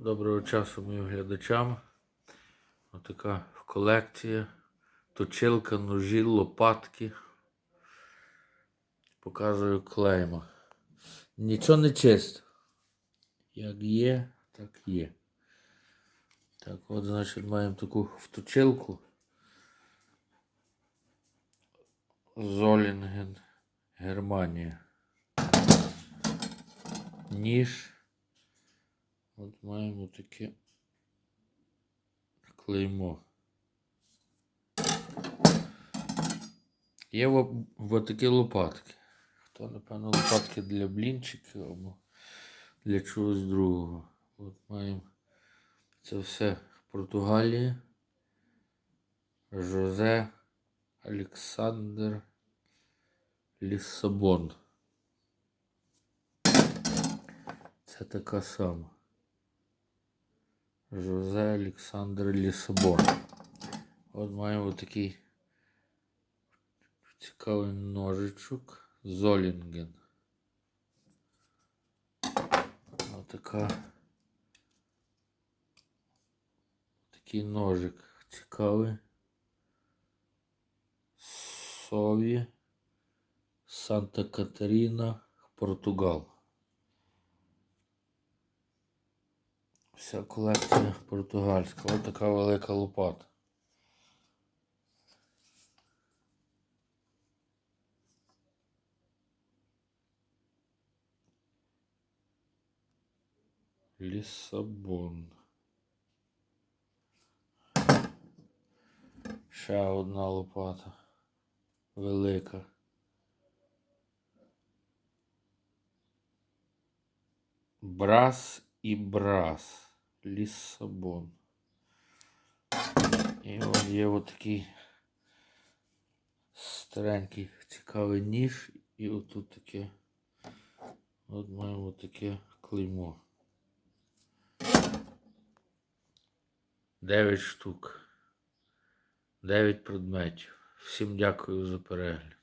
Доброго часу моїм глядачам. Отака колекція. Точилка, ножі, лопатки. Показую клейма. Нічого не чисто. Як є, так є. Так, от, значить, маємо таку вточилку. Золінген, Германія. Ніж. От маємо таке клеймо. Є в, в такі лопатки. Хто, напевно, лопатки для блінчиків або для чогось другого. От маємо це все Португалія. Жозе Олександр Лісабон. Це така сама. Жозе Олександр Лісабон. От маємо такий цікавий ножичок. Золінген. Отака. Такий ножик цікавий. Сові. Санта Катаріна, Португал. Вся колекція португальська. Ось така велика лопата. Лісабон. Ще одна лопата. Велика. Брас і брас. Лісабон. І от є от такий старенький цікавий ніж. І отут таке. От маємо таке клеймо. 9 штук. 9 предметів. Всім дякую за перегляд.